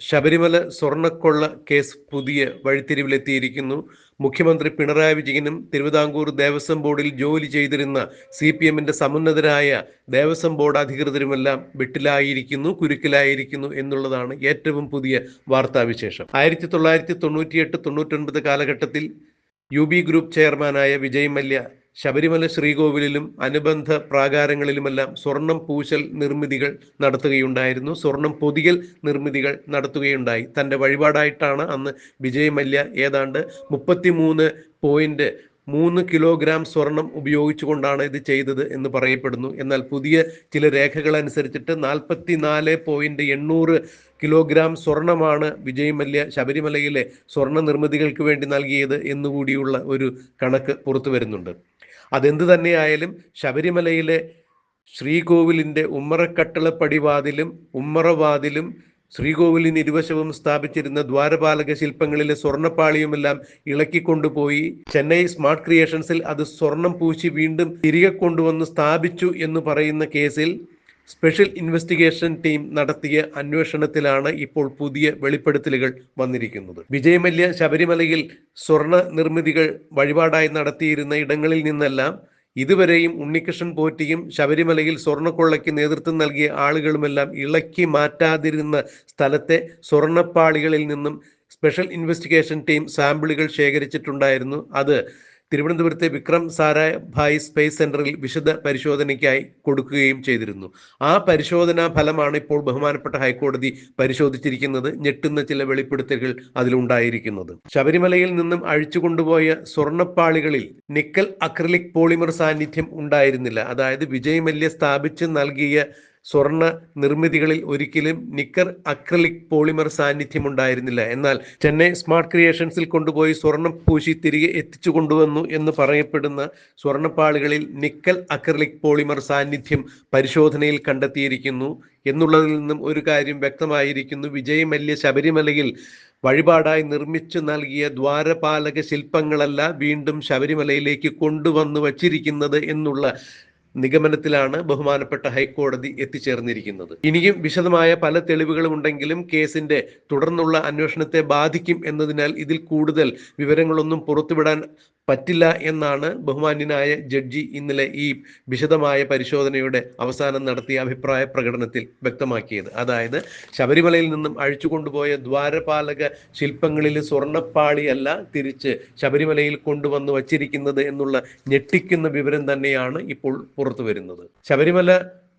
Sabarimala സ്വർണക്കൊള്ള case പുതിയ വഴിത്തിരിവിലെത്തിയിരിക്കുന്നു. മുഖ്യമന്ത്രി പിണറായി വിജയനും തിരുവിതാംകൂർ ദേവസ്വം ബോർഡിൽ ജോലി ചെയ്തിരുന്ന സി പി എമ്മിന്റെ സമുന്നതരായ ദേവസ്വം ബോർഡ് അധികൃതരുമെല്ലാം വെട്ടിലായിരിക്കുന്നു കുരുക്കിലായിരിക്കുന്നു എന്നുള്ളതാണ് ഏറ്റവും പുതിയ വാർത്താവിശേഷം. ആയിരത്തി തൊള്ളായിരത്തി തൊണ്ണൂറ്റിയെട്ട് തൊണ്ണൂറ്റൊൻപത് കാലഘട്ടത്തിൽ യു ബി ഗ്രൂപ്പ് ചെയർമാനായ വിജയ് മല്യ ശബരിമല ശ്രീകോവിലിലും അനുബന്ധ പ്രാകാരങ്ങളിലുമെല്ലാം സ്വർണം പൂശൽ നിർമ്മിതികൾ നടത്തുകയുണ്ടായിരുന്നു. സ്വർണം പൊതിയൽ നിർമ്മിതികൾ നടത്തുകയുണ്ടായി. തന്റെ വഴിപാടായിട്ടാണ് അന്ന് വിജയ് മല്യ ഏതാണ്ട് മുപ്പത്തിമൂന്ന് പോയിന്റ് മൂന്ന് കിലോഗ്രാം സ്വർണം ഉപയോഗിച്ചുകൊണ്ടാണ് ഇത് ചെയ്തത് എന്ന് പറയപ്പെടുന്നു. എന്നാൽ പുതിയ ചില രേഖകൾ അനുസരിച്ചിട്ട് നാൽപ്പത്തി നാല് പോയിന്റ് എണ്ണൂറ് കിലോഗ്രാം സ്വർണമാണ് വിജയ് മല്യ ശബരിമലയിലെ സ്വർണ നിർമ്മിതികൾക്ക് വേണ്ടി നൽകിയത് എന്നുകൂടിയുള്ള ഒരു കണക്ക് പുറത്തു വരുന്നുണ്ട്. അതെന്ത് തന്നെയായാലും ശബരിമലയിലെ ശ്രീകോവിലിന്റെ ഉമ്മറക്കട്ടള പടിവാതിലും ഉമ്മറവാതിലും ശ്രീകോവിലിന് ഇരുവശവും സ്ഥാപിച്ചിരുന്ന ദ്വാരപാലക ശില്പങ്ങളിലെ സ്വർണപ്പാളിയുമെല്ലാം ഇളക്കിക്കൊണ്ടുപോയി ചെന്നൈ സ്മാർട്ട് ക്രിയേഷൻസിൽ അത് സ്വർണം പൂശി വീണ്ടും തിരികെ കൊണ്ടുവന്ന് സ്ഥാപിച്ചു എന്ന് പറയുന്ന കേസിൽ സ്പെഷ്യൽ ഇൻവെസ്റ്റിഗേഷൻ ടീം നടത്തിയ അന്വേഷണത്തിലാണ് ഇപ്പോൾ പുതിയ വെളിപ്പെടുത്തലുകൾ വന്നിരിക്കുന്നത്. വിജയമല്യ ശബരിമലയിൽ സ്വർണ നിർമ്മിതികൾ വഴിപാടായി നടത്തിയിരുന്ന ഇടങ്ങളിൽ നിന്നെല്ലാം ഇതുവരെയും ഉണ്ണികൃഷ്ണൻ പോറ്റിയും ശബരിമലയിൽ സ്വർണക്കൊള്ളയ്ക്ക് നേതൃത്വം നൽകിയ ആളുകളുമെല്ലാം ഇളക്കി മാറ്റാതിരുന്ന സ്ഥലത്തെ സ്വർണപ്പാളികളിൽ നിന്നും സ്പെഷ്യൽ ഇൻവെസ്റ്റിഗേഷൻ ടീം സാമ്പിളുകൾ ശേഖരിച്ചിട്ടുണ്ടായിരുന്നു. അത് തിരുവനന്തപുരത്തെ വിക്രം സാരാഭായ് സ്പേസ് സെന്ററിൽ വിശദ പരിശോധനയ്ക്കായി കൊടുക്കുകയും ചെയ്തിരുന്നു. ആ പരിശോധനാ ഫലമാണ് ഇപ്പോൾ ബഹുമാനപ്പെട്ട ഹൈക്കോടതി പരിശോധിച്ചിരിക്കുന്നത്. ഞെട്ടുന്ന ചില വെളിപ്പെടുത്തലുകൾ അതിലുണ്ടായിരിക്കുന്നത്. ശബരിമലയിൽ നിന്നും അഴിച്ചു കൊണ്ടുപോയ സ്വർണപ്പാളികളിൽ നിക്കൽ അക്രിലിക് പോളിമർ സാന്നിധ്യം ഉണ്ടായിരുന്നില്ല. അതായത് വിജയ് മല്യ സ്ഥാപിച്ച് നൽകിയ സ്വർണ നിർമ്മിതികളിൽ ഒരിക്കലും നിക്കർ അക്രലിക് പോളിമർ സാന്നിധ്യം ഉണ്ടായിരുന്നില്ല എന്നാൽ ചെന്നൈ സ്മാർട്ട് ക്രിയേഷൻസിൽ കൊണ്ടുപോയി സ്വർണം പൂശി തിരികെ എത്തിച്ചു കൊണ്ടുവന്നു എന്ന് പറയപ്പെടുന്ന സ്വർണപ്പാളികളിൽ നിക്കൽ അക്രലിക് പോളിമർ സാന്നിധ്യം പരിശോധനയിൽ കണ്ടെത്തിയിരിക്കുന്നു എന്നുള്ളതിൽ നിന്നും ഒരു കാര്യം വ്യക്തമായിരിക്കുന്നു. വിജയ് മല്യ ശബരിമലയിൽ വഴിപാടായി നിർമ്മിച്ചു നൽകിയ ദ്വാരപാലക ശില്പങ്ങളല്ല വീണ്ടും ശബരിമലയിലേക്ക് കൊണ്ടുവന്നു വച്ചിരിക്കുന്നത് എന്നുള്ള നിഗമനത്തിലാണ് ബഹുമാനപ്പെട്ട ഹൈക്കോടതി എത്തിച്ചേർന്നിരിക്കുന്നത്. ഇനിയും വിശദമായ പല തെളിവുകളും ഉണ്ടെങ്കിലും കേസിന്റെ തുടർന്നുള്ള അന്വേഷണത്തെ ബാധിക്കും എന്നതിനാൽ ഇതിൽ കൂടുതൽ വിവരങ്ങളൊന്നും പുറത്തുവിടാൻ പറ്റില്ല എന്നാണ് ബഹുമാന്യനായ ജഡ്ജി ഇന്നലെ ഈ വിശദമായ പരിശോധനയുടെ അവസാനം നടത്തിയ അഭിപ്രായ പ്രകടനത്തിൽ വ്യക്തമാക്കിയത്. അതായത് ശബരിമലയിൽ നിന്നും അഴിച്ചു കൊണ്ടുപോയ ദ്വാരപാലക ശില്പങ്ങളിൽ സ്വർണപ്പാളിയല്ല തിരിച്ച് ശബരിമലയിൽ കൊണ്ടുവന്നു വച്ചിരിക്കുന്നത് എന്നുള്ള ഞെട്ടിക്കുന്ന വിവരം തന്നെയാണ് ഇപ്പോൾ പുറത്തു വരുന്നത് ശബരിമല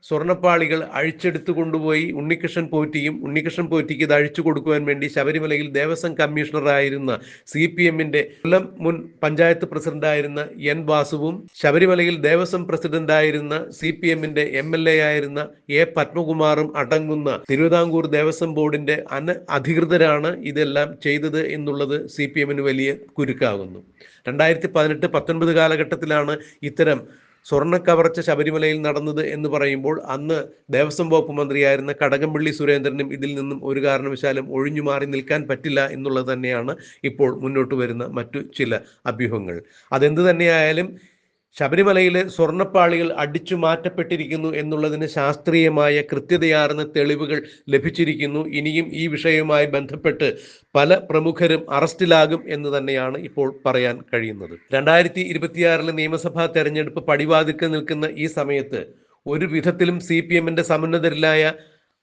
സ്വർണപ്പാളികൾ അഴിച്ചെടുത്തു കൊണ്ടുപോയി ഉണ്ണികൃഷ്ണൻ പോറ്റിയും ഉണ്ണികൃഷ്ണൻ പോറ്റിക്ക് ഇത് അഴിച്ചു കൊടുക്കുവാൻ വേണ്ടി ശബരിമലയിൽ ദേവസ്വം കമ്മീഷണറായിരുന്ന സി പി എമ്മിന്റെ കൊല്ലം മുൻ പഞ്ചായത്ത് പ്രസിഡന്റായിരുന്ന എൻ വാസുവും ശബരിമലയിൽ ദേവസ്വം പ്രസിഡന്റായിരുന്ന സി പി എമ്മിന്റെ എം എൽ എ ആയിരുന്ന എ പത്മകുമാറും അടങ്ങുന്ന തിരുവിതാംകൂർ ദേവസ്വം ബോർഡിന്റെ അന അധികൃതരാണ് ഇതെല്ലാം ചെയ്തത് എന്നുള്ളത് സി പി എമ്മിന് വലിയ കുരുക്കാകുന്നു. രണ്ടായിരത്തി പതിനെട്ട് പത്തൊൻപത് കാലഘട്ടത്തിലാണ് ഇത്തരം സ്വർണ കവർച്ച ശബരിമലയിൽ നടന്നത് എന്ന് പറയുമ്പോൾ അന്ന് ദേവസ്വം വകുപ്പ് മന്ത്രിയായിരുന്ന കടകംപള്ളി സുരേന്ദ്രനും ഇതിൽ നിന്നും ഒരു കാരണവശാലും ഒഴിഞ്ഞു മാറി നിൽക്കാൻ പറ്റില്ല എന്നുള്ളത് തന്നെയാണ് ഇപ്പോൾ മുന്നോട്ട് വരുന്ന മറ്റു ചില അഭ്യൂഹങ്ങൾ. അതെന്ത് തന്നെയായാലും ശബരിമലയിലെ സ്വർണപ്പാളികൾ അടിച്ചു മാറ്റപ്പെട്ടിരിക്കുന്നു എന്നുള്ളതിന് ശാസ്ത്രീയമായ കൃത്യതയാർന്ന തെളിവുകൾ ലഭിച്ചിരിക്കുന്നു. ഇനിയും ഈ വിഷയവുമായി ബന്ധപ്പെട്ട് പല പ്രമുഖരും അറസ്റ്റിലാകും എന്ന് തന്നെയാണ് ഇപ്പോൾ പറയാൻ കഴിയുന്നത്. രണ്ടായിരത്തി ഇരുപത്തിയാറിലെ നിയമസഭാ തെരഞ്ഞെടുപ്പ് പടിവാതിക്കൽ നിൽക്കുന്ന ഈ സമയത്ത് ഒരു വിധത്തിലും സി പി എമ്മിന്റെ സമുന്നതരിലായ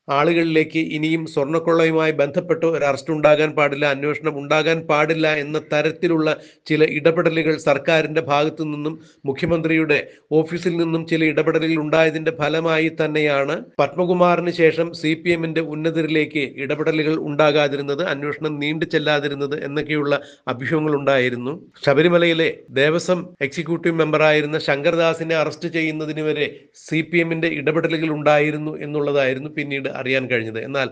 ആളുകളിലേക്ക് ഇനിയും സ്വർണക്കൊള്ളയുമായി ബന്ധപ്പെട്ട് ഒരു അറസ്റ്റ് ഉണ്ടാകാൻ പാടില്ല അന്വേഷണം ഉണ്ടാകാൻ പാടില്ല എന്ന തരത്തിലുള്ള ചില ഇടപെടലുകൾ സർക്കാരിന്റെ ഭാഗത്തു നിന്നും മുഖ്യമന്ത്രിയുടെ ഓഫീസിൽ നിന്നും ചില ഇടപെടലുകൾ ഉണ്ടായതിന്റെ ഫലമായി തന്നെയാണ് പത്മകുമാറിന് ശേഷം സി പി എമ്മിന്റെ ഉന്നതരിലേക്ക് ഇടപെടലുകൾ ഉണ്ടാകാതിരുന്നത് അന്വേഷണം നീണ്ടു ചെല്ലാതിരുന്നത് എന്നൊക്കെയുള്ള അഭ്യൂഹങ്ങൾ ഉണ്ടായിരുന്നു. ശബരിമലയിലെ ദേവസ്വം എക്സിക്യൂട്ടീവ് മെമ്പറായിരുന്ന ശങ്കർദാസിനെ അറസ്റ്റ് ചെയ്യുന്നതിന് വരെ സി പി എമ്മിന്റെ ഇടപെടലുകൾ ഉണ്ടായിരുന്നു എന്നുള്ളതായിരുന്നു പിന്നീട് അറിയാൻ കഴിഞ്ഞത്. എന്നാൽ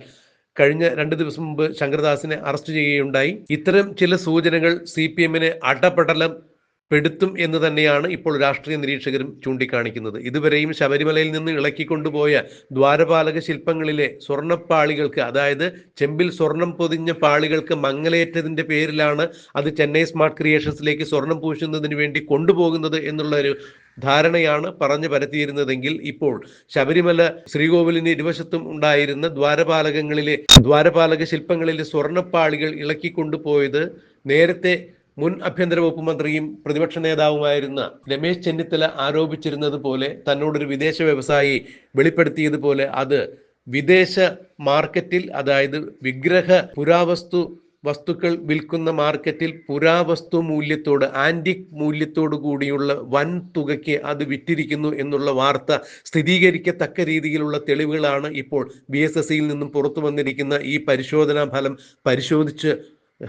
കഴിഞ്ഞ രണ്ട് ദിവസം മുമ്പ് ശങ്കർദാസിനെ അറസ്റ്റ് ചെയ്യുകയുണ്ടായി. ഇത്തരം ചില സൂചനകൾ സി പി എമ്മിനെ അടപടലം പെടുത്തും എന്ന് തന്നെയാണ് ഇപ്പോൾ രാഷ്ട്രീയ നിരീക്ഷകരും ചൂണ്ടിക്കാണിക്കുന്നത്. ഇതുവരെയും ശബരിമലയിൽ നിന്ന് ഇളക്കിക്കൊണ്ടുപോയ ദ്വാരപാലക ശില്പങ്ങളിലെ സ്വർണപ്പാളികൾക്ക് അതായത് ചെമ്പിൽ സ്വർണം പൊതിഞ്ഞ പാളികൾക്ക് മങ്ങലേറ്റതിന്റെ പേരിലാണ് അത് ചെന്നൈ സ്മാർട്ട് ക്രിയേഷൻസിലേക്ക് സ്വർണം പൂശുന്നതിന് വേണ്ടി കൊണ്ടുപോകുന്നത് എന്നുള്ള ഒരു ധാരണയാണ് പറഞ്ഞു പരത്തിയിരുന്നതെങ്കിൽ ഇപ്പോൾ ശബരിമല ശ്രീകോവിലിന് ഇരുവശത്തും ഉണ്ടായിരുന്ന ദ്വാരപാലകങ്ങളിലെ ദ്വാരപാലക ശില്പങ്ങളിലെ സ്വർണപ്പാളികൾ ഇളക്കിക്കൊണ്ടുപോയത് നേരത്തെ മുൻ ആഭ്യന്തര വകുപ്പ് മന്ത്രിയും പ്രതിപക്ഷ നേതാവുമായിരുന്ന രമേശ് ചെന്നിത്തല ആരോപിച്ചിരുന്നത് പോലെ തന്നോടൊരു വിദേശ വ്യവസായി വെളിപ്പെടുത്തിയതുപോലെ അത് വിദേശ മാർക്കറ്റിൽ അതായത് വിഗ്രഹ പുരാവസ്തു വസ്തുക്കൾ വിൽക്കുന്ന മാർക്കറ്റിൽ പുരാവസ്തു മൂല്യത്തോട് ആന്റിക് മൂല്യത്തോടു കൂടിയുള്ള വൻ തുകയ്ക്ക് അത് വിറ്റിരിക്കുന്നു എന്നുള്ള വാർത്ത സ്ഥിരീകരിക്കത്തക്ക രീതിയിലുള്ള തെളിവുകളാണ് ഇപ്പോൾ ബി എസ് എസ് സിയിൽ നിന്നും പുറത്തു വന്നിരിക്കുന്ന ഈ പരിശോധനാ ഫലം പരിശോധിച്ച്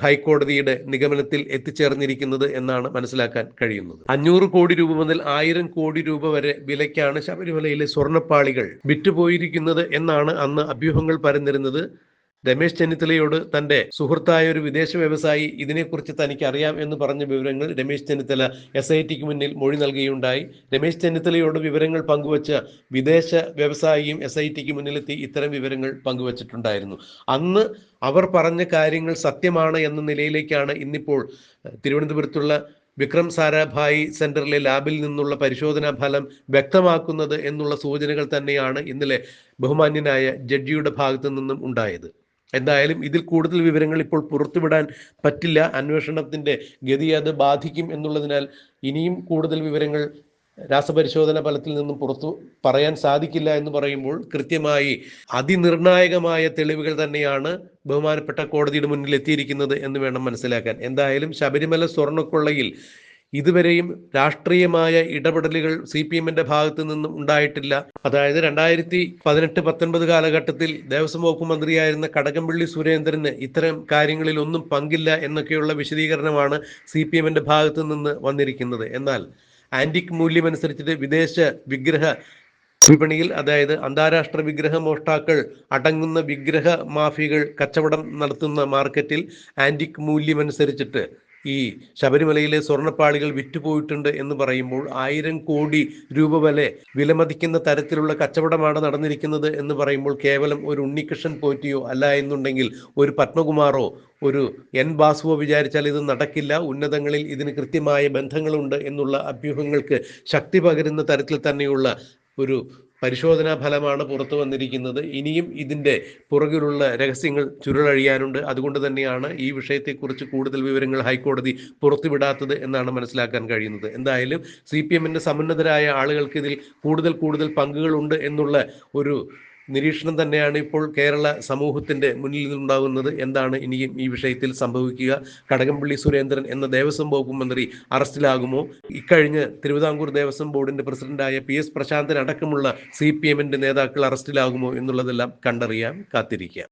ഹൈക്കോടതിയുടെ നിഗമനത്തിൽ എത്തിച്ചേർന്നിരിക്കുന്നത് എന്നാണ് മനസ്സിലാക്കാൻ കഴിയുന്നത്. അഞ്ഞൂറ് കോടി രൂപ മുതൽ ആയിരം കോടി രൂപ വരെ വിലയ്ക്കാണ് ശബരിമലയിലെ സ്വർണപ്പാളികൾ വിറ്റുപോയിരിക്കുന്നത് എന്നാണ് അന്ന് അഭ്യൂഹങ്ങൾ പരന്നിരുന്നത്. രമേശ് ചെന്നിത്തലയോട് തന്റെ സുഹൃത്തായ ഒരു വിദേശ വ്യവസായി ഇതിനെക്കുറിച്ച് തനിക്ക് അറിയാം എന്ന് പറഞ്ഞ വിവരങ്ങൾ രമേശ് ചെന്നിത്തല എസ് ഐ ടിക്ക് മുന്നിൽ മൊഴി നൽകുകയുണ്ടായി. രമേശ് ചെന്നിത്തലയോട് വിവരങ്ങൾ പങ്കുവച്ച വിദേശ വ്യവസായിയും എസ് ഐ ടിക്ക് മുന്നിലെത്തി ഇത്തരം വിവരങ്ങൾ പങ്കുവച്ചിട്ടുണ്ടായിരുന്നു. അന്ന് അവർ പറഞ്ഞ കാര്യങ്ങൾ സത്യമാണ് എന്ന നിലയിലേക്കാണ് ഇന്നിപ്പോൾ തിരുവനന്തപുരത്തുള്ള വിക്രം സാരാഭായി സെന്ററിലെ ലാബിൽ നിന്നുള്ള പരിശോധനാ ഫലം വ്യക്തമാക്കുന്നത് എന്നുള്ള സൂചനകൾ തന്നെയാണ് ഇന്നലെ ബഹുമാന്യനായ ജഡ്ജിയുടെ ഭാഗത്തു നിന്നും ഉണ്ടായത്. എന്തായാലും ഇതിൽ കൂടുതൽ വിവരങ്ങൾ ഇപ്പോൾ പുറത്തുവിടാൻ പറ്റില്ല. അന്വേഷണത്തിന്റെ ഗതി അത് ബാധിക്കും എന്നുള്ളതിനാൽ ഇനിയും കൂടുതൽ വിവരങ്ങൾ രാസപരിശോധന ഫലത്തിൽ നിന്നും പുറത്തു പറയാൻ സാധിക്കില്ല എന്ന് പറയുമ്പോൾ കൃത്യമായി അതിനിർണായകമായ തെളിവുകൾ തന്നെയാണ് ബഹുമാനപ്പെട്ട കോടതിയുടെ മുന്നിൽ എത്തിയിരിക്കുന്നത് എന്ന് വേണം മനസ്സിലാക്കാൻ. എന്തായാലും ശബരിമല സ്വർണക്കൊള്ളയിൽ ഇതുവരെയും രാഷ്ട്രീയമായ ഇടപെടലുകൾ സി പി എമ്മിന്റെ ഭാഗത്തു നിന്നും ഉണ്ടായിട്ടില്ല. അതായത് രണ്ടായിരത്തി പതിനെട്ട് പത്തൊൻപത് കാലഘട്ടത്തിൽ ദേവസ്വം വകുപ്പ് മന്ത്രിയായിരുന്ന കടകംപള്ളി സുരേന്ദ്രന് ഇത്തരം കാര്യങ്ങളിൽ ഒന്നും പങ്കില്ല എന്നൊക്കെയുള്ള വിശദീകരണമാണ് സി പി എമ്മിന്റെ ഭാഗത്തു നിന്ന് വന്നിരിക്കുന്നത്. എന്നാൽ ആന്റിക് മൂല്യമനുസരിച്ചിട്ട് വിദേശ വിഗ്രഹ വിപണിയിൽ അതായത് അന്താരാഷ്ട്ര വിഗ്രഹ മോഷ്ടാക്കൾ അടങ്ങുന്ന വിഗ്രഹ മാഫികൾ കച്ചവടം നടത്തുന്ന മാർക്കറ്റിൽ ആന്റിക് മൂല്യമനുസരിച്ചിട്ട് ഈ ശബരിമലയിലെ സ്വർണപ്പാളികൾ വിറ്റുപോയിട്ടുണ്ട് എന്ന് പറയുമ്പോൾ ആയിരം കോടി രൂപ വരെ വിലമതിക്കുന്ന തരത്തിലുള്ള കച്ചവടമാണ് നടന്നിരിക്കുന്നത് എന്ന് പറയുമ്പോൾ കേവലം ഒരു ഉണ്ണികൃഷ്ണൻ പോറ്റിയോ അല്ല എന്നുണ്ടെങ്കിൽ ഒരു പത്മകുമാറോ ഒരു എൻ ബാസുവോ വിചാരിച്ചാൽ ഇത് നടക്കില്ല. ഉന്നതങ്ങളിൽ ഇതിന് കൃത്യമായ ബന്ധങ്ങളുണ്ട് എന്നുള്ള അഭ്യൂഹങ്ങൾക്ക് ശക്തി പകരുന്ന തരത്തിൽ തന്നെയുള്ള ഒരു പരിശോധനാ ഫലമാണ് പുറത്തു വന്നിരിക്കുന്നത്. ഇനിയും ഇതിന്റെ പുറകിലുള്ള രഹസ്യങ്ങൾ ചുരുളഴിയാനുണ്ട്. അതുകൊണ്ട് തന്നെയാണ് ഈ വിഷയത്തെക്കുറിച്ച് കൂടുതൽ വിവരങ്ങൾ ഹൈക്കോടതി പുറത്തുവിടാത്തത് എന്നാണ് മനസ്സിലാക്കാൻ കഴിയുന്നത്. എന്തായാലും സി പി എമ്മിന്റെ സമുന്നതരായ ആളുകൾക്ക് ഇതിൽ കൂടുതൽ കൂടുതൽ പങ്കുകളുണ്ട് എന്നുള്ള ഒരു നിരീക്ഷണം തന്നെയാണ് ഇപ്പോൾ കേരള സമൂഹത്തിന്റെ മുന്നിൽ നിന്നുണ്ടാകുന്നത്. എന്താണ് ഇനിയും ഈ വിഷയത്തിൽ സംഭവിക്കുക? കടകംപള്ളി സുരേന്ദ്രൻ എന്ന ദേവസ്വം വകുപ്പ് മന്ത്രി അറസ്റ്റിലാകുമോ? ഇക്കഴിഞ്ഞ് തിരുവിതാംകൂർ ദേവസ്വം ബോർഡിന്റെ പ്രസിഡന്റായ പി എസ് പ്രശാന്തൻ അടക്കമുള്ള സി പി എമ്മിന്റെ നേതാക്കൾ അറസ്റ്റിലാകുമോ എന്നുള്ളതെല്ലാം കണ്ടറിയാം കാത്തിരിക്കാം.